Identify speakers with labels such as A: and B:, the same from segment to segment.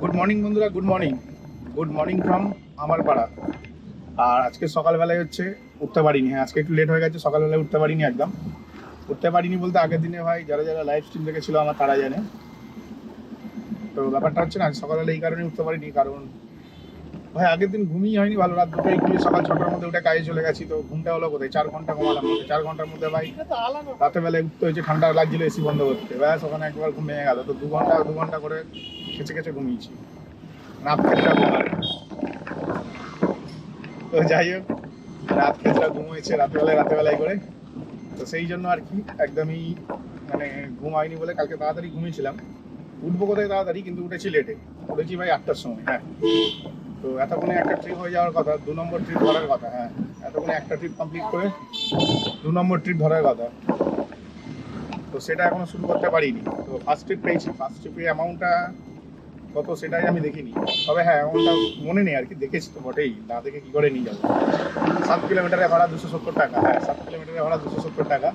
A: Good morning বন্ধুরা good morning good morning from আমার পাড়া আর আজকে সকালবেলায় হচ্ছে উঠতে পারিনি। হ্যাঁ আজকে একটু লেট হয়ে গেছে, সকালবেলায় উঠতে পারিনি একদম। উঠতে পারিনি বলতে আগের দিনে ভাই, যারা যারা লাইভ স্ট্রিম দেখেছিল আমার, তারা জানে। তো ব্যাপারটা হচ্ছে না সকালবেলা এই কারণে উঠতে পারিনি, কারণ ভাই আগের দিন ঘুমিয়ে হয়নি ভালো রাত দুটোই ঘুমিয়ে সকাল ছটার মধ্যে উঠে কাজে চলে গেছি তো ঘুমটা হলো কোথায়? চার ঘণ্টা ঘুমালাম চার ঘণ্টার মধ্যে ভাই রাতে বেলায় উঠতে হয়েছে ঠান্ডা লাগছিল এসি বন্ধ করতে। ব্যাস ওখানে একবার ঘুম ভেঙে গেল তো দু ঘণ্টা দু ঘণ্টা করে খেচে খেচে ঘুমিয়েছি। রাত খেচরা ঘুম তো যাই হোক রাত খেচরা ঘুম হয়েছে রাতেবেলায় রাতেবেলায় করে। তো সেই জন্য আর কি একদমই মানে ঘুম হয়নি বলে কালকে তাড়াতাড়ি ঘুমিয়েছিলাম। উঠবো কোথায় তাড়াতাড়ি কিন্তু উঠেছি লেটে উঠেছি ভাই আটটার সময় হ্যাঁ। তো এতক্ষণে একটা ট্রিপ হয়ে যাওয়ার কথা, দু নম্বর ট্রিপ ধরার কথা হ্যাঁ। এতক্ষণে একটা ট্রিপ কমপ্লিট করে দু নম্বর ট্রিপ ধরার কথা। তো সেটা এখনও শুরু করতে পারিনি। তো ফার্স্ট ট্রিপ পেয়েছি। ফার্স্ট ট্রিপে অ্যামাউন্টটা কত সেটাই আমি দেখিনি। তবে হ্যাঁ অ্যামাউন্টটা মনে নেই আর কি, দেখেছি তো বটেই। না দেখে কী করে নিয়ে যাব। সাত কিলোমিটারে ভাড়া দুশো সত্তর টাকা। হ্যাঁ সাত কিলোমিটারের ভাড়া দুশো সত্তর টাকা।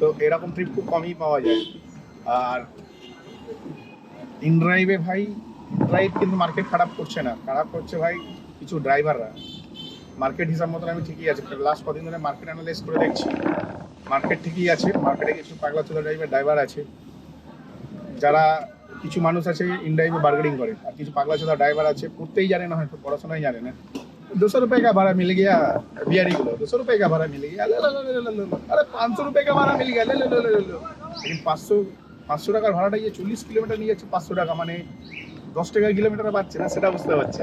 A: তো এরকম ট্রিপ খুব কমই পাওয়া যায়। আর ইন ড্রাইভে ভাই ড্রাইভ কিন্তু মার্কেট খারাপ করছে না খারাপ করছে ভাই কিছু ড্রাইভাররা মার্কেট হিসাব মতন আমি ঠিকই আছে লাস্ট কদিন ধরে মার্কেট অ্যানালাইজ করে দেখছি মার্কেট ঠিকই আছে মার্কেটে কিছু পাগলা চোদা ড্রাইভার ড্রাইভার আছে যারা কিছু মানুষ আছে ইনড্রাইভে বার্গেনিং করে আর কিছু পাগলা চোদা ড্রাইভার আছে পড়তেই জানে না হয়তো পড়াশোনাই জানে না दो सौ रुपए का भाड़ा मिल गया बिहारी को दो सौ रुपए का भाड़ा मिल गया ले लो लो लो लो लो अरे पाँच सौ रुपए का भाड़ा मिल गया ले लो लो लो लो लो लेकिन পাঁচশো পাঁচশো টাকার ভাড়াটা গিয়ে চল্লিশ কিলোমিটার নিয়ে যাচ্ছে পাঁচশো টাকা মানে দশ টাকা কিলোমিটার পাচ্ছে না, সেটা বুঝতে পারছে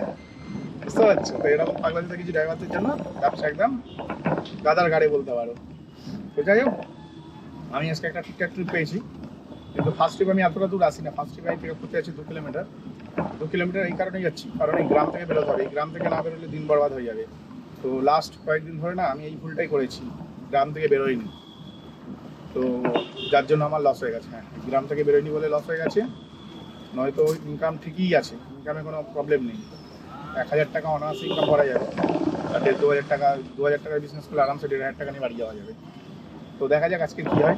A: বুঝতে পারছ? তো এরকম পাগলা চোদা কিছু ড্রাইভারদের জন্য ব্যবসা একদম গাদার গাড়ি বলতে পারো। তো যাই হোক, আমি আজকে একটা ঠিকঠাক ট্রিপ পেয়েছি। কিন্তু ফার্স্ট ট্রিপ আমি এতটা দূর আসি না ফার্স্ট ট্রিপ আমি পিক আপ করতে যাচ্ছি দু কিলোমিটার। দু কিলোমিটার এই কারণেই যাচ্ছি। কারণ এই গ্রাম থেকে বেরোতে হবে। এই গ্রাম থেকে না বেরোলে দিন বরবাদ হয়ে যাবে। তো লাস্ট কয়েকদিন ধরে না আমি এই ভুলটাই করেছি। গ্রাম থেকে বেরোইনি। তো যার জন্য আমার লস হয়ে গেছে। হ্যাঁ গ্রাম থেকে বেরোয়নি বলে লস হয়ে গেছে। নয়তো ইনকাম ঠিকই আছে ইনকামে কোনো প্রবলেম নেই। এক হাজার টাকা অনায়াসে ইনকাম করা যাবে। আর দেড় দু হাজার টাকা, দু হাজার টাকার বিজনেস করলে আরামসে দেড় হাজার টাকা নিয়ে বাড়ি যাওয়া যাবে। তো দেখা যাক আজকে কী হয়।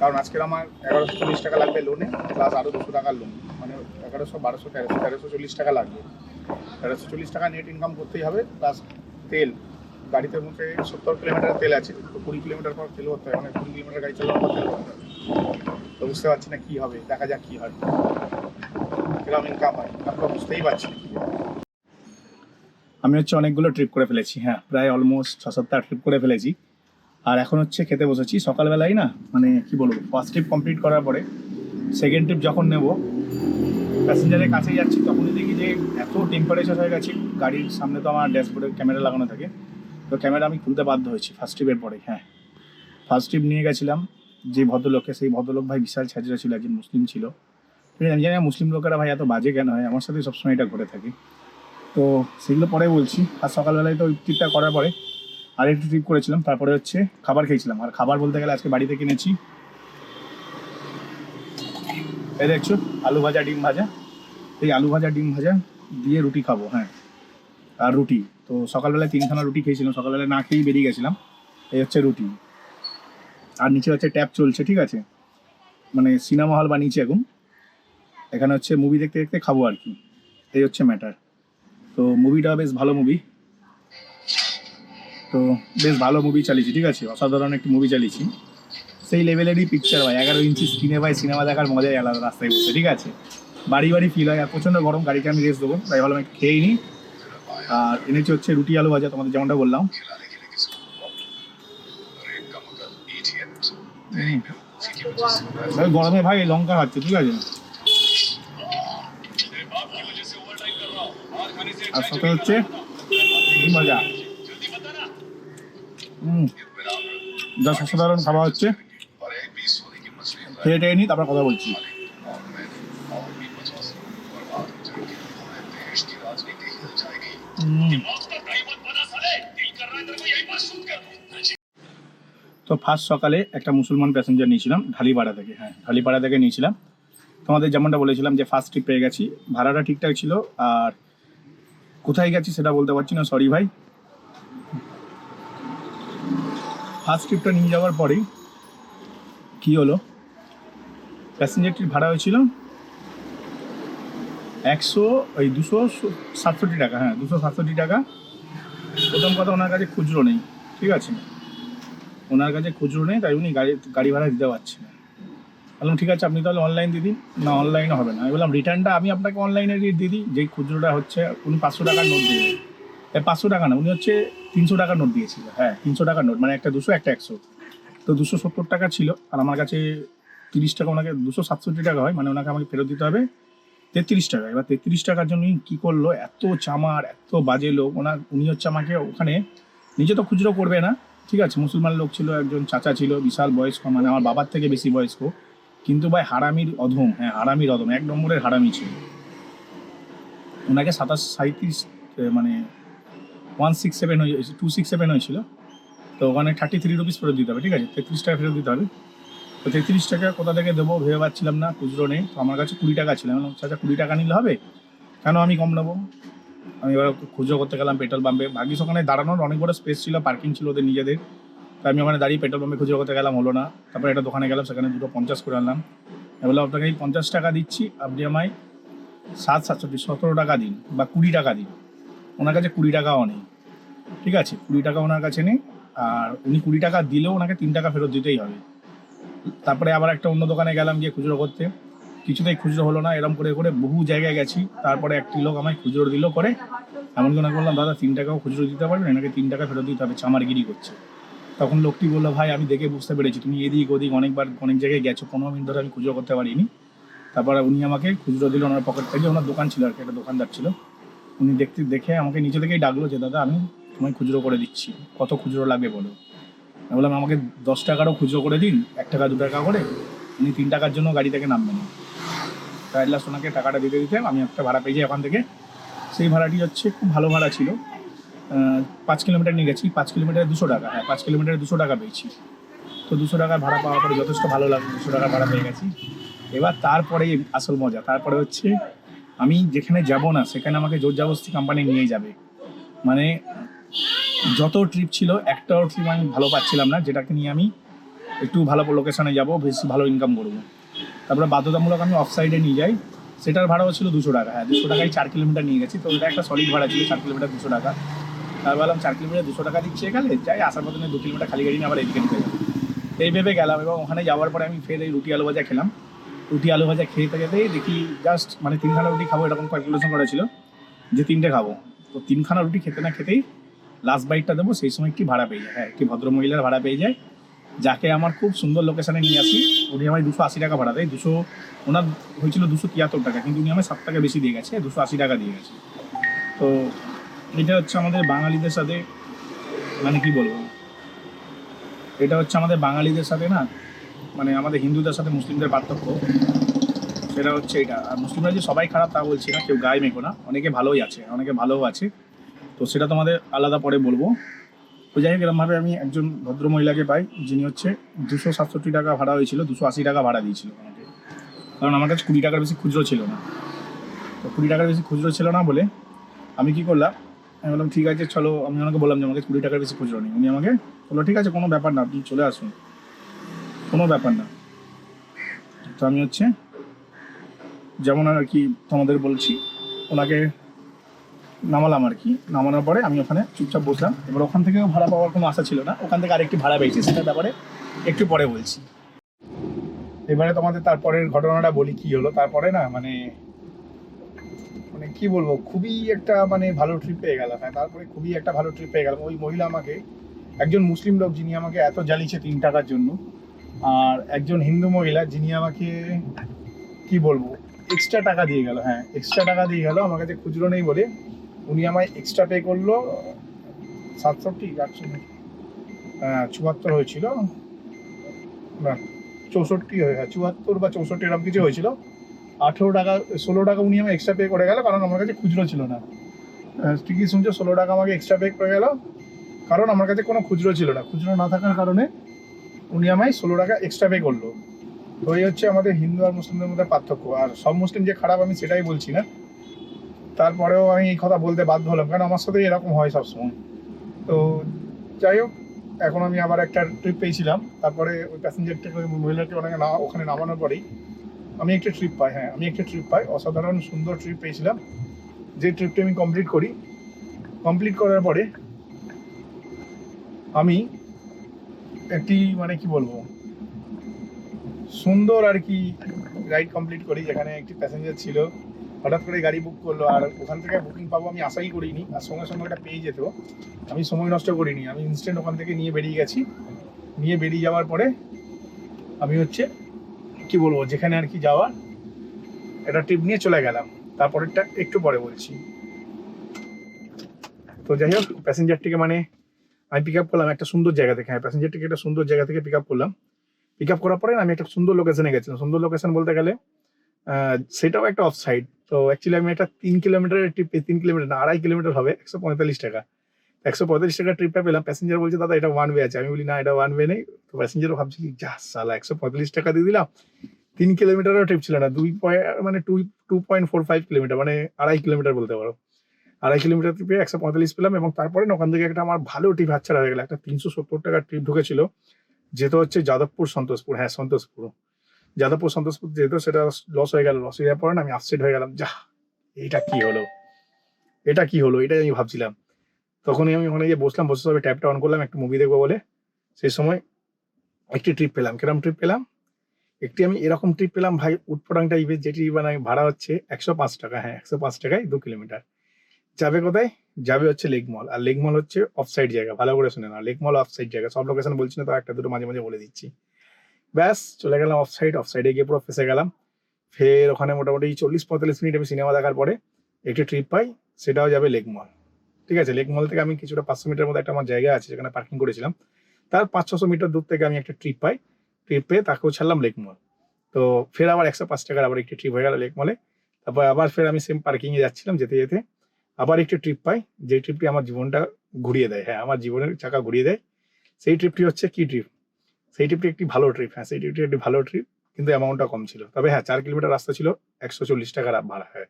A: কারণ আজকের আমার এগারোশো চল্লিশ টাকা লাগবে লোনে প্লাস আরও দুশো টাকার লোন মানে এগারোশো, বারোশো, তেরোশো তেরোশো চল্লিশ টাকা লাগবে। তেরোশো চল্লিশ টাকা নেট ইনকাম করতেই হবে প্লাস তেল। গাড়িতে মুখে সত্তর কিলোমিটার তেল আছে, তো কুড়ি কিলোমিটার পর তেল করতে হবে মানে কুড়ি কিলোমিটার গাড়ি চালানোর পর তেল করতে হবে তো বুঝতে পারছি না কী হবে, দেখা যাক কী হয়। আপনারা বুঝতেই পারছি। না কী হবে। আমি হচ্ছে অনেকগুলো ট্রিপ করে ফেলেছি হ্যাঁ প্রায় অলমোস্ট ছ সাতটা ট্রিপ করে ফেলেছি। আর এখন হচ্ছে খেতে বসেছি, সকালবেলায় না মানে কি বলব ফার্স্ট ট্রিপ কমপ্লিট করার পরে সেকেন্ড ট্রিপ যখন নেব প্যাসেঞ্জারের কাছে যাচ্ছি, তখনই দেখি যে এত টেম্পারেচার হয়ে গেছে, গাড়ির সামনে তো আমার ড্যাশবোর্ডে ক্যামেরা লাগানো থাকে। তো ক্যামেরা আমি খুলতে বাধ্য হয়েছি ফার্স্ট ট্রিপের পরে হ্যাঁ। ফার্স্ট ট্রিপ নিয়ে গেছিলাম, যে ভদ্রলোককে, সেই ভদ্রলোক ভাই বিশাল ছাজরা ছিল, একজন মুসলিম ছিল। আমি জানি মুসলিম লোকেরা ভাই এত বাজে কেন হয়, আমার সাথে সবসময় এটা ঘটে থাকে। তো সেগুলো পরে বলছি, আর সকালবেলায় তো ট্রিপটা করার পরে আর একটু ট্রিপ করেছিলাম, তারপরে হচ্ছে খাবার খেয়েছিলাম। আর খাবার বলতে গেলে আজকে বাড়িতে কিনেছি। এই দেখছ, আলু ভাজা, ডিম ভাজা। এই আলু ভাজা, ডিম ভাজা দিয়ে রুটি খাব হ্যাঁ। আর রুটি। তো সকালবেলায় তিনখানা রুটি খেয়েছিলাম, সকালবেলায় না খেয়েই বেরিয়ে গেছিলাম। এই হচ্ছে রুটি। আর নিচে হচ্ছে ট্যাপ চলছে, ঠিক আছে? মানে সিনেমা হল বানিয়েছে এখন। এখানে হচ্ছে মুভি দেখতে দেখতে খাব আর কি। এই হচ্ছে ম্যাটার তো মুভিটা বেশ ভালো মুভি তো বেশ ভালো মুভি চালিয়েছি, ঠিক আছে? অসাধারণ একটি মুভি চালিয়েছি। সেই লেভেলেরই পিকচার ভাই, এগারো ইঞ্চি স্ক্রিনে ভাই সিনেমা দেখার মজাই আলাদা রাস্তায় বসে, ঠিক আছে? বাড়ি বাড়ি ফিল হয়, আর প্রচণ্ড গরম গাড়িকে আমি রেস্ট দেবো। তাই ভালো আমি খেয়েই নিই আর এনেছি হচ্ছে রুটি আলু ভাজা, তোমাদের যেমনটা বললাম। গরমে ভাই লঙ্কা খাচ্ছে, ঠিক আছে? আর সাথে হচ্ছে ডিম ভাজা যা খাবার হচ্ছে। খেয়ে নিই তারপর কথা বলছি। তো ফার্স্ট সকালে একটা মুসলমান প্যাসেঞ্জার নিয়েছিলাম, ঢালিপাড়া থেকে। হ্যাঁ ঢালিপাড়া থেকে নিয়েছিলাম। তোমাদের যেমনটা বলেছিলাম যে ফার্স্ট ট্রিপ পেয়ে গেছি। ভাড়াটা ঠিকঠাক ছিল, আর কোথায় গেছি সেটা বলতে পারছি না সরি ভাই। ফার্স্ট ট্রিপটা নিয়ে যাওয়ার পরেই কী হলো? প্যাসেঞ্জারটির ভাড়া হয়েছিল একশো, ওই দুশো সাতষট্টি টাকা হ্যাঁ দুশো সাতষট্টি টাকা। প্রথম কথা ওনার কাছে খুচরো নেই, ঠিক আছে? ওনার কাছে খুচরো নেই, তাই উনি গাড়ি গাড়ি ভাড়া দিতে পারছেন না। বললাম, ঠিক আছে, আপনি তাহলে অনলাইন দিয়ে দিন। না অনলাইনে হবে না। আমি বললাম রিটার্নটা আমি আপনাকে অনলাইনে দিয়ে দিই। যেই খুচরোটা হচ্ছে, উনি পাঁচশো টাকার নোট দিয়ে দেবেন। পাঁচশো টাকা না, উনি হচ্ছে তিনশো টাকার নোট দিয়েছিল হ্যাঁ তিনশো টাকার নোট মানে একটা দুশো, একটা একশো। তো দুশো সত্তর টাকা ছিল, আর আমার কাছে তিরিশ টাকা, ওনাকে দুশো সাতষট্টি টাকা হয় মানে ওনাকে আমাকে ফেরত দিতে হবে তেত্রিশ টাকা। এবার তেত্রিশ টাকার জন্য কী করল, এত চামার, এত বাজে লোক, ওনার, উনি হচ্ছে আমাকে ওখানে, নিজে তো খুচরো করবে না, ঠিক আছে, মুসলমান লোক ছিল, একজন চাচা ছিল, বিশাল বয়স্ক মানে আমার বাবার থেকে বেশি বয়স্ক। কিন্তু ভাই হারামির অধম হ্যাঁ হারামির অধম, এক নম্বরের হারামি ছিল। ওনাকে সাতাশ সাঁত্রিশ মানে ওয়ান সিক্স সেভেন হয়েছে টু সিক্স সেভেন হয়েছিল। তো ওখানে থার্টি থ্রি রুপিস ফেরত দিতে হবে, ঠিক আছে? তেত্রিশ টাকা ফেরত দিতে হবে। তো তেত্রিশ টাকা কোথা থেকে দেবো ভেবে পাচ্ছিলাম না, খুচরো নেই। তো আমার কাছে কুড়ি টাকা ছিল। চাচা, কুড়ি টাকা নিলে হবে? কেন আমি কম নেব? আমি এবার খুচরো করতে গেলাম, পেট্রোল পাম্পে। ভাগ্যিস ওখানে দাঁড়ানোর অনেক বড় স্পেস ছিল পার্কিং ছিল ওদের নিজেদের। আমি ওখানে দাঁড়িয়ে পেট্রোল পাম্পে খুচরো করতে গেলাম, হলো না। তারপরে একটা দোকানে গেলাম, সেখানে দুটো পঞ্চাশ করে আনলাম। আমি বললাম আপনাকে এই পঞ্চাশ টাকা দিচ্ছি, আপনি আমায় সাত, সাতষট্টি, সতেরো টাকা দিন বা কুড়ি টাকা দিন। ওনার কাছে কুড়ি টাকাও নেই। ঠিক আছে? কুড়ি টাকা ওনার কাছে নেই, আর উনি কুড়ি টাকা দিলেও ওনাকে তিন টাকা ফেরত দিতেই হবে। তারপরে আবার একটা অন্য দোকানে গেলাম গিয়ে খুচরো করতে। কিছুতেই খুচরো হলো না এরকম করে করে বহু জায়গায় গেছি। তারপরে একটি লোক আমায় খুচরো দিল করে এমনকি ওনাকে বললাম, দাদা, তিন টাকাও খুচরো দিতে পারবেন? এনাকে তিন টাকা ফেরত দিতে হবে। চামারগিরি করছে। তখন লোকটি বলল, ভাই, আমি দেখে বুঝতে পেরেছি। তুমি এদিক ওদিক অনেকবার, অনেক জায়গায় গেছো। পনেরো মিনিট ধরে আমি খুচরো করতে পারিনি। তারপরে উনি আমাকে খুচরো দিল, ওনার পকেট থেকে। ওনার দোকান ছিল আর কি, একটা দোকানদার ছিল। উনি দেখতে, দেখে আমাকে নিচে থেকেই ডাকলো যে, দাদা, আমি তোমায় খুচরো করে দিচ্ছি। কত খুচরো লাগবে বলো? আমি বললাম, আমাকে দশ টাকারও খুচরো করে দিন, এক টাকা, দু টাকা করে। উনি তিন টাকার জন্য গাড়ি থেকে নামবেন। তাই লাস্ট ওনাকে টাকাটা দিতে দিতে আমি একটা ভাড়া পেয়ে যাই ওখান থেকে। সেই ভাড়াটি হচ্ছে, খুব ভালো ভাড়া ছিল। পাঁচ কিলোমিটার নিয়ে গেছি, পাঁচ কিলোমিটারে দুশো টাকা। হ্যাঁ পাঁচ কিলোমিটারে দুশো টাকা পেয়েছি। তো দুশো টাকার ভাড়া পাওয়ার পরে যথেষ্ট ভালো লাগল, দুশো টাকা ভাড়া পেয়ে গেছি। এবার তারপরে আসল মজা, তারপরে হচ্ছে আমি যেখানে যাব না, সেখানে আমাকে জোর জবরদস্তি কোম্পানি নিয়ে যাবে। মানে যত ট্রিপ ছিল, একটাও ট্রিপ আমি ভালো পাচ্ছিলাম না, যেটাকে নিয়ে আমি একটু ভালো লোকেশনে যাব, বেশি ভালো ইনকাম করব। তারপরে বাধ্যতামূলক আমি অফ সাইডে নিয়ে যাই, সেটার ভাড়াও ছিল দুশো টাকা। হ্যাঁ দুশো টাকায় চার কিলোমিটার নিয়ে গেছি, তো ওটা একটা সলিড ভাড়া ছিল, চার কিলোমিটার দুশো টাকা। তার বললাম চার কিলোমিটার দুশো টাকা দিচ্ছে গেলে যাই আসার মতন দু কিলোমিটার খালি গাড়ি নিয়ে আবার এদিকে যাব এই ভেবে গেলাম এবং ওখানে যাওয়ার পরে আমি ফের এই রুটি আলু ভাজা খেলাম। রুটি আলু ভাজা খেতে খেতেই দেখি জাস্ট মানে তিনখানা রুটি খাব এরকম ক্যালকুলেশন করা ছিল যে তিনটে খাব। তো তিনখানা রুটি খেতে না খেতেই লাস্ট বাইটটা দেবো, সেই সময় একটি ভাড়া পেয়ে যায় হ্যাঁ একটি ভদ্র মহিলার ভাড়া পেয়ে যায়, যাকে আমার খুব সুন্দর লোকেশানে নিয়ে আসি। উনি আমায় দুশো আশি টাকা ভাড়া দেয়, দুশো, ওনার হয়েছিল দুশো তিয়াত্তর টাকা, কিন্তু উনি আমায় সাত টাকা বেশি দিয়ে গেছে, দুশো আশি টাকা দিয়ে গেছে। তো এটা হচ্ছে আমাদের বাঙালিদের সাথে মানে কি বলব? এটা হচ্ছে আমাদের বাঙালিদের সাথে না মানে আমাদের হিন্দুদের সাথে মুসলিমদের পার্থক্য। সেটা হচ্ছে এটা। আর মুসলিমরা যে সবাই খারাপ তা বলছি না, কেউ গায়ে মেঘো না। অনেকে ভালোই আছে, অনেকে ভালোও আছে। তো সেটা তোমাদের আলাদা পরে বলব। তো যাই হোক, এরমভাবে আমি একজন ভদ্র মহিলাকে পাই, যিনি হচ্ছে দুশো সাতষট্টি টাকা ভাড়া হয়েছিল, দুশো আশি টাকা ভাড়া দিয়েছিল আমাকে। কারণ আমার কাছে কুড়ি টাকার বেশি খুচরো ছিল না। তো কুড়ি টাকার বেশি খুচরো ছিল না বলে আমি কি করলাম আমি বললাম, ঠিক আছে, চলো। আমি ওনাকে বললাম যে, আমাকে কুড়ি টাকার বেশি খুচরো নেই উনি আমাকে বলল, ঠিক আছে, কোনো ব্যাপার না আপনি চলে আসুন কোনো ব্যাপার না। তো আমি হচ্ছে যেমন আর কি তোমাদের বলছি, ওনাকে নামালাম আর কি। নামানোর পরে আমি ওখানে চুপচাপ বসলাম। এবার ওখান থেকেও ভাড়া পাওয়ার কোনো আশা ছিল না। ওখান থেকে আরেকটি ভাড়া পেয়েছি, সেটার ব্যাপারে একটু পরে বলছি। এবারে তোমাদের তারপরের ঘটনাটা বলি কি হলো। তারপরে না মানে মানে কি বলব, খুবই একটা মানে ভালো ট্রিপ পেয়ে গেলাম। হ্যাঁ তারপরে খুবই একটা ভালো ট্রিপ পেয়ে গেলাম। ওই মহিলা আমাকে, একজন মুসলিম লোক যিনি আমাকে এত জ্বালিয়েছে তিন টাকার জন্য, আর একজন হিন্দু মহিলা যিনি আমাকে, কি বলব এক্সট্রা টাকা দিয়ে গেল। হ্যাঁ এক্সট্রা টাকা দিয়ে গেল আমার কাছে খুচরো নেই বলে, উনি আমায় এক্সট্রা পে করল, সাতষট্টি আটশো হ্যাঁ চুয়াত্তর হয়েছিল। না, চৌষট্টি হয়ে হ্যাঁ চুয়াত্তর বা চৌষট্টি এরকম কিছু হয়েছিল। আঠেরো টাকা, ষোলো টাকা উনি আমায় এক্সট্রা পে করে গেল, কারণ আমার কাছে খুচরো ছিল না। ঠিকই শুনছো? ষোলো টাকা আমাকে এক্সট্রা পে করে গেল, কারণ আমার কাছে কোনো খুচরো ছিল না। খুচরো না থাকার কারণে উনি আমায় ষোলো টাকা এক্সট্রা পে করল। তো এই হচ্ছে আমাদের হিন্দু আর মুসলিমদের মধ্যে পার্থক্য। আর সব মুসলিম যে খারাপ, আমি সেটাই বলছি না। তারপরেও আমি এই কথা বলতে বাধ্য হলাম, কারণ আমার সাথে এরকম হয় সবসময়। তো যাই হোক, এখন আমি আবার একটা ট্রিপ পেয়েছিলাম। তারপরে ওই প্যাসেঞ্জারটাকে মহিলাকে ওনাকে না ওখানে নামানোর পরেই আমি একটা ট্রিপ পাই হ্যাঁ আমি একটা ট্রিপ পাই। অসাধারণ, সুন্দর ট্রিপ পেয়েছিলাম। যে ট্রিপটা আমি কমপ্লিট করি কমপ্লিট করার পরে আমি একটি মানে কি বলব, সুন্দর আর কি রাইড কমপ্লিট করি, যেখানে একটি প্যাসেঞ্জার ছিল। হঠাৎ করে গাড়ি বুক করল, আর ওখান থেকে বুকিং পাবো আমি আশাই করিনি, আর সঙ্গে সঙ্গে ওটা পেয়ে যেত। আমি সময় নষ্ট করিনি, আমি ইনস্ট্যান্ট ওখান থেকে নিয়ে বেরিয়ে গেছি। নিয়ে বেরিয়ে যাওয়ার পরে আমি হচ্ছে কি বলব, যেখানে আর কি যাওয়ার একটা ট্রিপ নিয়ে চলে গেলাম। তারপরেরটা একটু পরে বলছি। তো যাই হোক প্যাসেঞ্জারটিকে মানে আমি পিক আপ করলাম একটা সুন্দর জায়গা থেকে। হ্যাঁ প্যাসেঞ্জারটিকে একটা সুন্দর জায়গা থেকে পিক আপ করলাম। পিক আপ করার পরে আমি একটা সুন্দর লোকেশনে গেছিলাম। সুন্দর লোকেশন বলতে গেলে সেটাও একটা অফ সাইড তো অ্যাকচুয়ালি আমি একটা তিন কিলোমিটারের ট্রিপ তিন কিলোমিটার না, আড়াই কিলোমিটার হবে, একশো পঁয়তাল্লিশ টাকা। একশো পঁয়তাল্লিশ টাকা ট্রিপটা পেলাম। প্যাসেঞ্জার বলছে, দাদা, এটা ওয়ান ওয়ে আছে। আমি বলি, না, এটা ওয়ান ওয়ে নেই। তো প্যাসেঞ্জারও ভাবছি কি, যা সালা একশো পঁয়তাল্লিশ টাকা দিয়ে দিলাম। তিন কিলোমিটারও ট্রিপ ছিল না, দুই পয়েন্ট মানে two two point four five kilometre মানে আড়াই কিলোমিটার বলতে পারো। আড়াই কিলোমিটার ট্রিপে একশো পঁয়তাল্লিশ পেলাম এবং তারপরে ওখান থেকে একটা আমার ভালো ট্রিপ হাতছাড়া হয়ে গেল। একটা তিনশো সত্তর টাকার ট্রিপ ঢুকেছিল, যেটা হচ্ছে যাদবপুর, সন্তোষপুর। হ্যাঁ সন্তোষপুর। যাদবপুর, সন্তোষপুর যেহেতু সেটা লস হয়ে গেল লস হয়ে যাওয়ার পরে আমি আপসেট হয়ে গেলাম, যা, এটা কি হলো? এটা কি হলো? এটাই আমি ভাবছিলাম। তখনই আমি ওখানে গিয়ে বসলাম, বসে সবাই ট্যাপটা অন করলাম, একটু মুভি দেখব বলে। সেই সময় একটি ট্রিপ পেলাম। কিরম ট্রিপ পেলাম? একটি আমি এরকম ট্রিপ পেলাম, ভাই উটপটাং টাইপের যেটি মানে ভাড়া হচ্ছে একশো পাঁচ টাকা হ্যাঁ একশো পাঁচ টাকায় দু কিলোমিটার। যাবে কোথায়? যাবে হচ্ছে লেক মল আর লেক মল হচ্ছে অফ সাইড জায়গা, ভালো করে শুনে না লেক মল অফ সাইড জায়গা, সব লোকেশন বলছি না, তো একটা, দুটো মাঝে মাঝে বলে দিচ্ছি। ব্যাস, চলে গেলাম অফ সাইড অফ সাইডে গিয়ে পুরো ফেসে গেলাম। ফের ওখানে মোটামুটি চল্লিশ পঁয়তাল্লিশ মিনিট আমি সিনেমা দেখার পরে একটি ট্রিপ পাই, সেটাও যাবে লেক মল ঠিক আছে লেক মল থেকে আমি কিছুটা পাঁচশো মিটার মধ্যে একটা আমার জায়গা আছে যেখানে পার্কিং করেছিলাম। তার পাঁচ ছশো মিটার দূর থেকে আমি একটা ট্রিপ পাই। ট্রিপ পেয়ে তাকেও ছাড়লাম লেক মল তো ফের আবার একশো পাঁচ টাকার আবার একটি ট্রিপ হয়ে গেল লেক মলে তারপর আবার ফের আমি সেম পার্কিংয়ে যাচ্ছিলাম যেতে যেতে। আবার একটি ট্রিপ পাই যে ট্রিপটি আমার জীবনটা ঘুরিয়ে দেয়। হ্যাঁ আমার জীবনের চাকা ঘুরিয়ে দেয়। সেই ট্রিপটি হচ্ছে কি ট্রিপ সেই ট্রিপটি একটি ভালো ট্রিপ হ্যাঁ সেই ট্রিপটি একটি ভালো ট্রিপ কিন্তু অ্যামাউন্টটা কম ছিল। তবে হ্যাঁ চার কিলোমিটার রাস্তা ছিল, একশো চল্লিশ টাকা ভাড়া হ্যাঁ।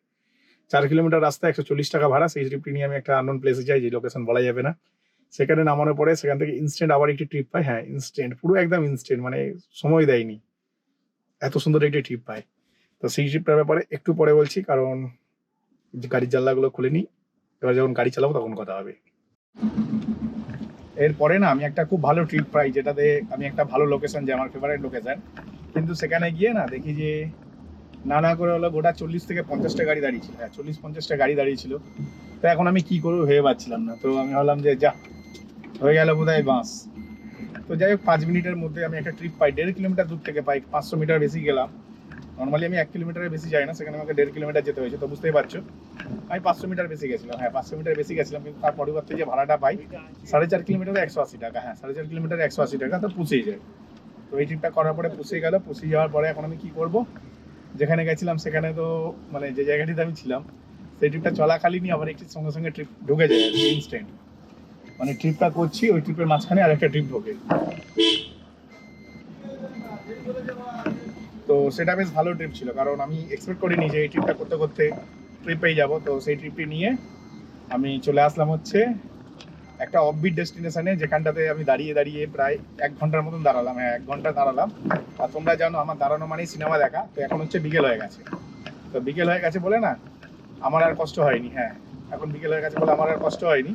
A: চার কিলোমিটার রাস্তা, একশো চল্লিশ টাকা ভাড়া। সেই ট্রিপটি নিয়ে আমি একটা আননোন প্লেসে যাই, যে লোকেশন বলা যাবে না। সেখানে নামানোর পরে সেখান থেকে ইনস্ট্যান্ট আবার একটি ট্রিপ পাই। হ্যাঁ ইনস্ট্যান্ট পুরো একদম ইনস্ট্যান্ট মানে সময় দেয়নি। এত সুন্দর একটি ট্রিপ পাই। তো সেই ট্রিপটার ব্যাপারে একটু পরে বলছি, কারণ গাড়ির জানলাগুলো খুলে নিই এবার যখন গাড়ি চালাবো তখন কথা হবে। এরপরে না, আমি একটা খুব ভালো ট্রিপ পাই, যেটাতে আমি একটা ভালো লোকেশন যে আমার ফেভারিট লোকেশন কিন্তু সেখানে গিয়ে না দেখি যে না না করে হলো গোটা চল্লিশ থেকে পঞ্চাশটা গাড়ি দাঁড়িয়ে ছিল হ্যাঁ চল্লিশ পঞ্চাশটা গাড়ি দাঁড়িয়ে ছিল তো এখন আমি কি করব ভেবে পাচ্ছিলাম না। তো আমি ভাবলাম যে, যা, হয়ে গেল বোধ হয় বাস তো যাই হোক, পাঁচ মিনিটের মধ্যে আমি একটা ট্রিপ পাই। দেড় কিলোমিটার দূর থেকে পাই, পাঁচশো মিটার বেশি গেলাম। নর্মালি আমি এক কিলোমিটারের বেশি যাই না, সেখানে আমাকে দেড় কিলোমিটার যেতে হয়েছে, তো বুঝতেই পারছ। আমি পাঁচশো মিটার বেশি গেছিলাম। হ্যাঁ পাঁচশো মিটার বেশি গেছিলাম, কিন্তু তার পরিবর্তে যে ভাড়াটা পাই, সাড়ে চার কিলোমিটারে একশো আশি টাকা। হ্যাঁ সাড়ে চার কিলোমিটারে একশো আশি টাকা, তো পুষেই যায়। তো এই ট্রিপটা করার পরে পুষে গেল। পুষে যাওয়ার পরে এখন আমি কি করব? যেখানে গেছিলাম, সেখানে তো মানে যে জায়গাটিতে আমি ছিলাম, সেই ট্রিপটা চলাকালীনই আবার একটি সঙ্গে সঙ্গে ট্রিপ ঢুকে যায় ইনস্ট্যান্ট মানে ট্রিপটা করছি, ওই ট্রিপের মাঝখানে আর একটা ট্রিপ ঢোকে। তো সেটা বেশ ভালো ট্রিপ ছিল, কারণ আমি এক্সপেক্ট করিনি যে এই ট্রিপটা করতে করতে ট্রিপেই যাব। তো সেই ট্রিপটি নিয়ে আমি চলে আসলাম হচ্ছে একটা অফবিট ডেস্টিনেশনে যেখানটাতে আমি দাঁড়িয়ে দাঁড়িয়ে প্রায় এক ঘণ্টার মতন দাঁড়ালাম হ্যাঁ এক ঘণ্টা দাঁড়ালাম। আর তোমরা জানো, আমার দাঁড়ানো মানেই সিনেমা দেখা। তো এখন হচ্ছে বিকেল হয়ে গেছে। তো বিকেল হয়ে গেছে বলে না, আমার আর কষ্ট হয়নি হ্যাঁ। এখন বিকেল হয়ে গেছে বলে আমার আর কষ্ট হয়নি।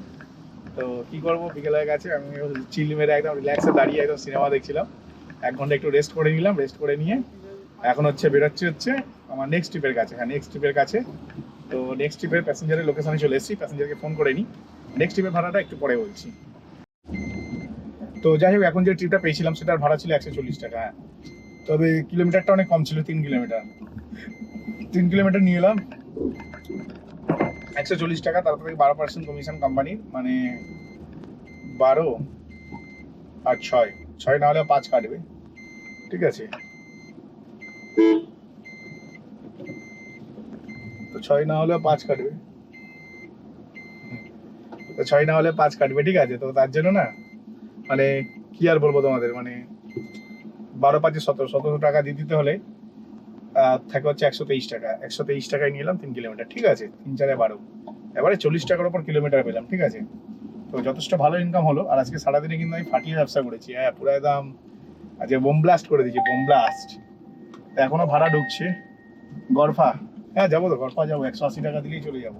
A: তো কি করব? বিকেল হয়ে গেছে, আমি চিল মেরে একদম রিল্যাক্সে দাঁড়িয়ে একদম সিনেমা দেখছিলাম। এক ঘণ্টা একটু রেস্ট করে নিলাম রেস্ট করে নিয়ে এখন হচ্ছে বেরোচ্ছি হচ্ছে আমার নেক্সট ট্রিপের কাছে হ্যাঁ নেক্সট ট্রিপের কাছে। তো নেক্সট ট্রিপের প্যাসেঞ্জারের লোকেশনে চলে এসেছি প্যাসেঞ্জারকে ফোন করে নিই। নেক্সট ট্রিপের ভাড়াটা একটু পরে বলছি। তো যাই হোক, এখন যে ট্রিপটা পেয়েছিলাম, সেটার ভাড়া ছিল একশো চল্লিশ টাকা। হ্যাঁ। তবে কিলোমিটারটা অনেক কম ছিল, তিন কিলোমিটার তিন কিলোমিটার নিয়ে এলাম। একশো চল্লিশ টাকা, তারপরে বারো পার্সেন্ট কমিশন কোম্পানির মানে বারো আর ছয়। ছয় না হলে পাঁচ কাটবে। ঠিক আছে। তো ছয় না হলেও পাঁচ কাটবে। ছয় না হলে পাঁচ কাটবে, ঠিক আছে? তো তার জন্য না মানে কি আর বলব তোমাদের মানে বারো, পাঁচে সতেরো সতেরো টাকা দিয়ে দিতে হলে থাকে হচ্ছে একশো তেইশ টাকা। একশো তেইশ টাকায় নিলাম তিন কিলোমিটার, ঠিক আছে? তিন, চারে বারো। এবারে চল্লিশ টাকার উপর কিলোমিটার পেলাম, ঠিক আছে? তো যথেষ্ট ভালো ইনকাম হলো, আর আজকে সারাদিনে কিন্তু আমি ফাটিয়ে ব্যবসা করেছি হ্যাঁ পুরো একদম আজকে বোম ব্লাস্ট করে দিয়েছি, বোম ব্লাস্ট এখনও ভাড়া ঢুকছে। গরফা হ্যাঁ যাব তো, গরফা যাব, একশো আশি টাকা দিলেই চলে যাব।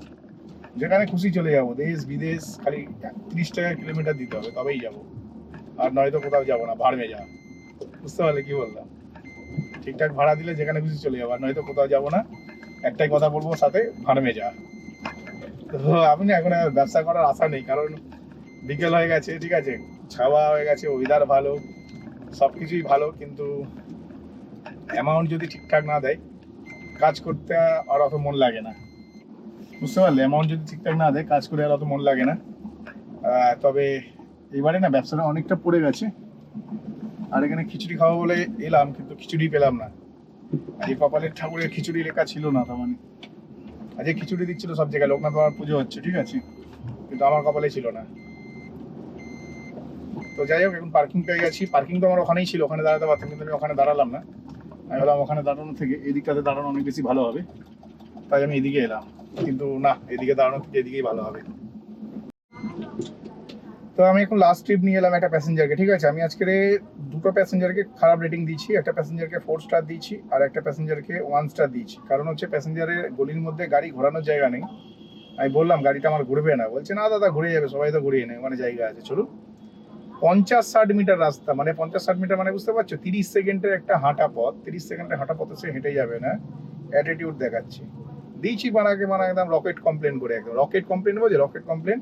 A: যেখানে খুশি চলে যাব, দেশ, বিদেশ, খালি তিরিশ টাকা কিলোমিটার দিতে হবে, তবেই যাব। আর নয়তো কোথাও যাব না, ভাড়মে যা বুঝতে পারলে কি বললাম? ঠিকঠাক ভাড়া দিলে যেখানে খুশি চলে যাব, আর নয়তো কোথাও যাব না, একটাই কথা বলব, সাথে ভাড়মে যা। তো আমি না এখন ব্যবসা করার আশা নেই, কারণ বিকেল হয়ে গেছে, ঠিক আছে? ছাওয়া হয়ে গেছে ওয়েদার ভালো সব কিছুই ভালো, কিন্তু অ্যামাউন্ট যদি ঠিকঠাক না দেয়, কাজ করতে আর অত মন লাগে না। বুঝতে পারলে অ্যামাউন্ট যদি ঠিকঠাক না দেয়, কাজ করে আর অত মন লাগে না। তবে এবারে না, ব্যবসাটা অনেকটা পড়ে গেছে। আর এখানে খিচুড়ি খাওয়া বলে এলাম, কিন্তু খিচুড়ি পেলাম না। আজকে কপালের ঠাকুরের খিচুড়ি লেখা ছিল না, তার মানে। আজকে খিচুড়ি দিচ্ছিল সব জায়গায়, লোকনাথ বাবার পুজো হচ্ছে, ঠিক আছে? কিন্তু আমার কপালে ছিল না। তো যাই হোক, এখন পার্কিং পেয়ে গেছি। পার্কিং তো আমার ওখানেই ছিল, ওখানে দাঁড়াতে পারতাম, কিন্তু আমি ওখানে দাঁড়ালাম না। আমি ভাবলাম ওখানে দাঁড়ানো থেকে এদিকটাতে দাঁড়ানো অনেক বেশি ভালো হবে। তাই আমি এদিকে এলাম। কিন্তু না, এদিকে দাঁড়ানো থেকে এদিকেই ভালো হবে। তো আমি এখন লাস্ট ট্রিপ নিয়ে এলাম একটা প্যাসেঞ্জারকে ঠিক আছে? আমি আজকে দুটো প্যাসেঞ্জারকে খারাপ রেটিং দিয়েছি, একটা প্যাসেঞ্জারকে ফোর স্টার দিয়েছি, আর একটা প্যাসেঞ্জারকে ওয়ান স্টার দিয়েছি। কারণ হচ্ছে প্যাসেঞ্জারের গলির মধ্যে গাড়ি ঘোরানোর জায়গা নেই। আমি বললাম, গাড়িটা আমার ঘুরবে না। বলছে, না দাদা, ঘুরে যাবে, সবাই তো ঘুরিয়ে নেয় মানে জায়গা আছে, চলুন। পঞ্চাশ ষাট মিটার রাস্তা মানে পঞ্চাশ ষাট মিটার মানে বুঝতে পারছ? তিরিশ সেকেন্ডের একটা হাঁটা পথ, তিরিশ সেকেন্ডের হাঁটা পথে সে হেঁটে যাবে না। অ্যাটিটিউড দেখাচ্ছে। দিয়েছি বানাকে বানা একদম রকেট কমপ্লেন করে একদম। রকেট কমপ্লেন বলছে রকেট কমপ্লেন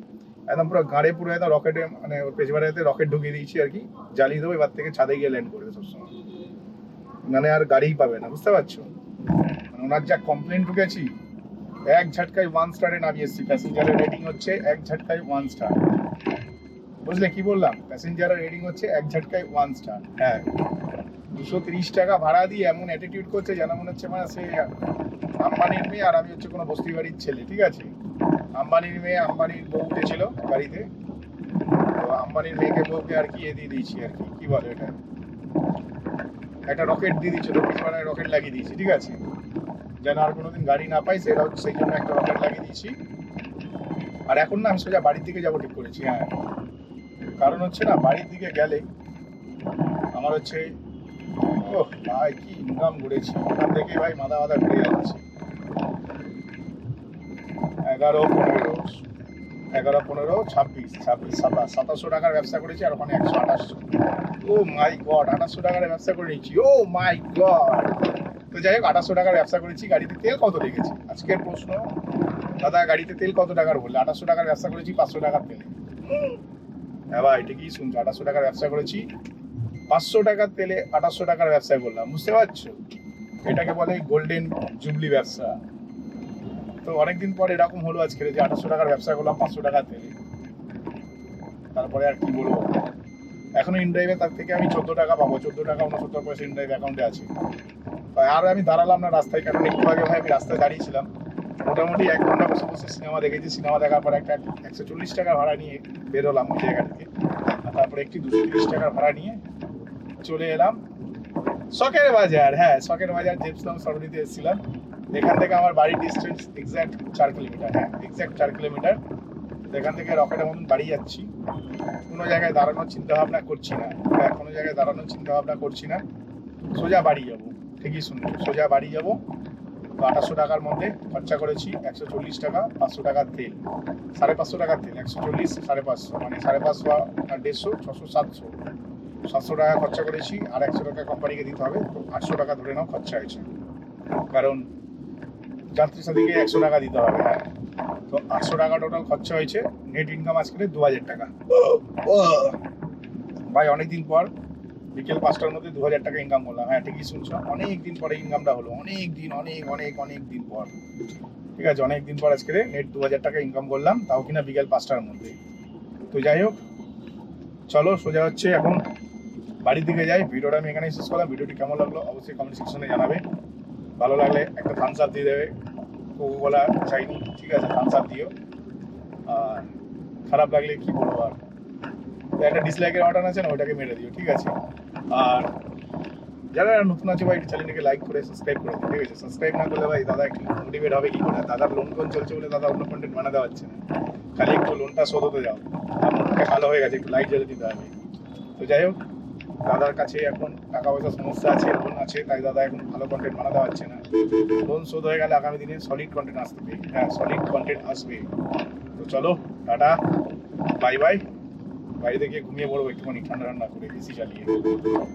A: একদম পুরো গাড়ে পুরো একদম রকেটে মানে পেছবাড়িতে রকেট ঢুকিয়ে দিয়েছি আর কি। জ্বালিয়ে দেবো, এবার থেকে ছাদে গিয়ে ল্যান্ড করবে সবসময়। মানে আর গাড়িই পাবে না, বুঝতে পারছ? মানে ওনার যা কমপ্লেন ঢুকেছি, এক ঝটকায় ওয়ান স্টারে নামিয়ে এসেছি। প্যাসেঞ্জারের রেটিং হচ্ছে এক ঝটকায় ওয়ান স্টার বুঝলে কি বললাম? প্যাসেঞ্জারের রেটিং হচ্ছে এক ঝটকায় ওয়ান স্টার হ্যাঁ। দুশো তিরিশ টাকা ভাড়া দিয়ে এমন অ্যাটিটিউড করছে যেন মনে হচ্ছে মানে সে আম্বানির মেয়ে আর আমি হচ্ছে কোনো বস্তি বাড়ির ছেলে, ঠিক আছে? আম্বানির মেয়ে আম্বানির বউ উঠেছিল গাড়িতে তো আম্বানির মেয়েকে বউকে আর কি এ দিয়ে দিয়েছি আর কি কি বলে এটা? একটা রকেট দিয়ে দিয়েছিল পিছনে রকেট লাগিয়ে দিয়েছি, ঠিক আছে? যেন আর কোনোদিন গাড়ি না পাই সেটা হচ্ছে সেই জন্য একটা রকেট লাগিয়ে দিয়েছি। আর এখন না, আমি সোজা বাড়ির দিকে যাব ঠিক করেছি হ্যাঁ। কারণ হচ্ছে না, বাড়ির দিকে গেলে আমার হচ্ছে ও ভাই, কি ইনকাম করেছি। ওখান থেকে ভাই মাথা মাথা ঘুরে যাচ্ছে। এগারো, পনেরো এগারো, পনেরো, ছাব্বিশ ছাব্বিশ, সাতাশ, সাতাশশো টাকার ব্যবসা করেছি আর ওখানে একশো আঠাশশো। ও মাই গড, আঠাশশো টাকার ব্যবসা করে নিয়েছি। Oh my god. তো যাই হোক, আঠাশশো টাকার ব্যবসা করেছি, গাড়িতে তেল কত লেগেছে আজকের প্রশ্ন, দাদা, গাড়িতে তেল কত টাকার বললে? আঠাশশো টাকার ব্যবসা করেছি, পাঁচশো টাকার তেলে। হ্যাঁ ভাই কি শুনছো, আঠাশশো টাকার ব্যবসা করেছি, পাঁচশো টাকার তেলে আঠাশশো টাকার ব্যবসা করলাম, বুঝতে পারছ? এটাকে বলে গোল্ডেন জুবলি ব্যবসা। তো অনেকদিন পর এরকম হলো আজকে যে আঠাশশো টাকার ব্যবসা করলাম, পাঁচশো টাকার তেলে। তারপরে আর কি বলব? এখনও ইনড্রাইভে তার থেকে আমি চোদ্দ টাকা পাবো, চোদ্দ টাকা উনসত্তর পয়সা ইনড্রাইভ অ্যাকাউন্টে আছে। আর আমি দাঁড়ালাম না রাস্তায়, কারণ একটু আগে ভাই আমি রাস্তায় দাঁড়িয়েছিলাম। মোটামুটি এক ঘণ্টা বসে বসে সিনেমা দেখেছি। সিনেমা দেখার পর একটা একশো চল্লিশ টাকা ভাড়া নিয়ে বেরোলাম ওই জায়গা থেকে। তারপরে একটি দুশো তিরিশ টাকার ভাড়া নিয়ে চলে এলাম। শখের বাজার হ্যাঁ শখের বাজার জেপসলাম সরণিতে এসেছিলাম। এখান থেকে আমার বাড়ির ডিস্টেন্স এক্স্যাক্ট চার কিলোমিটার হ্যাঁ এক্স্যাক্ট চার কিলোমিটার এখান থেকে রকেটের মতন বাড়ি যাচ্ছি। কোনো জায়গায় দাঁড়ানোর চিন্তা ভাবনা করছি না। হ্যাঁ কোনো জায়গায় দাঁড়ানোর চিন্তা ভাবনা করছি না। সোজা বাড়ি যাব, ঠিকই শুনছো সোজা বাড়ি যাব। আঠাশশো টাকার মধ্যে খরচা করেছি একশো চল্লিশ টাকা, পাঁচশো টাকার তেল। সাড়ে পাঁচশো টাকার তেল, একশো চল্লিশ, সাড়ে পাঁচশো। মানে সাড়ে পাঁচশো আর দেড়শো, ছশো, সাতশো। সাতশো টাকা খরচা করেছি, আর একশো টাকা কোম্পানিকে দিতে হবে। তো আটশো টাকা ধরে নাও খরচা হয়েছে। কারণ যাত্রী সাথীকে একশো টাকা দিতে হবে। হ্যাঁ তো আটশো টাকা টোটাল খরচা হয়েছে। নেট ইনকাম আজকে দু হাজার টাকা। ভাই, অনেকদিন পর বিকেল পাঁচটার মধ্যে দু হাজার টাকা ইনকাম করলাম। হ্যাঁ ঠিকই শুনছো। অনেক দিন পরে ইনকামটা হলো। অনেক দিন অনেক অনেক অনেক দিন পর। ঠিক আছে অনেক দিন পর আজকে নেট দু হাজার টাকা ইনকাম করলাম, তাও কিনা বিকেল পাঁচটার মধ্যে। তো যাই হোক, চলো সোজা হচ্ছে এখন বাড়ির দিকে যাই। ভিডিওটা আমি এখানেই শেষ করলাম। ভিডিওটি কেমন লাগল অবশ্যই কমেন্ট সেকশনে জানাবে। ভালো লাগলে একটা থামস আপ দিয়ে দেবে। কোকোকোলা চাইনি, ঠিক আছে থামস আপ দিও। আর খারাপ লাগলে কি বলব আর? একটা ডিসলাইকের বাটন আছে না ওটাকে মেরে দিও, ঠিক আছে? আর যারা নতুন আছে ভাই চ্যানেলটিকে লাইক করে সাবস্ক্রাইব করে দিও, ঠিক আছে? সাবস্ক্রাইব না করলে ভাই, দাদা একটু মোটিভেট হবে কি করে? দাদার লোন কোন চলছে বলে দাদা অন্য কন্টেন্ট বানাতে পারছে না। খালি একটু লোনটা শোধ হতে যাও মনটা ভালো হয়ে গেছে, একটু লাইট জ্বালিয়ে দিতে হবে। তো যাই হোক দাদার কাছে এখন টাকা পয়সার সমস্যা আছে লোন আছে, তাই দাদা এখন ভালো কন্টেন্ট বানাতে পারছে না। লোন শোধ হয়ে গেলে আগামী দিনে সলিড কন্টেন্ট আসবে হ্যাঁ সলিড কন্টেন্ট আসবে। তো চলো, টাটা। বাই বাই বাড়িতে গিয়ে ঘুমিয়ে পড়ব একটুখানি, ঠান্ডা ঠান্ডা করে এসি চালিয়ে।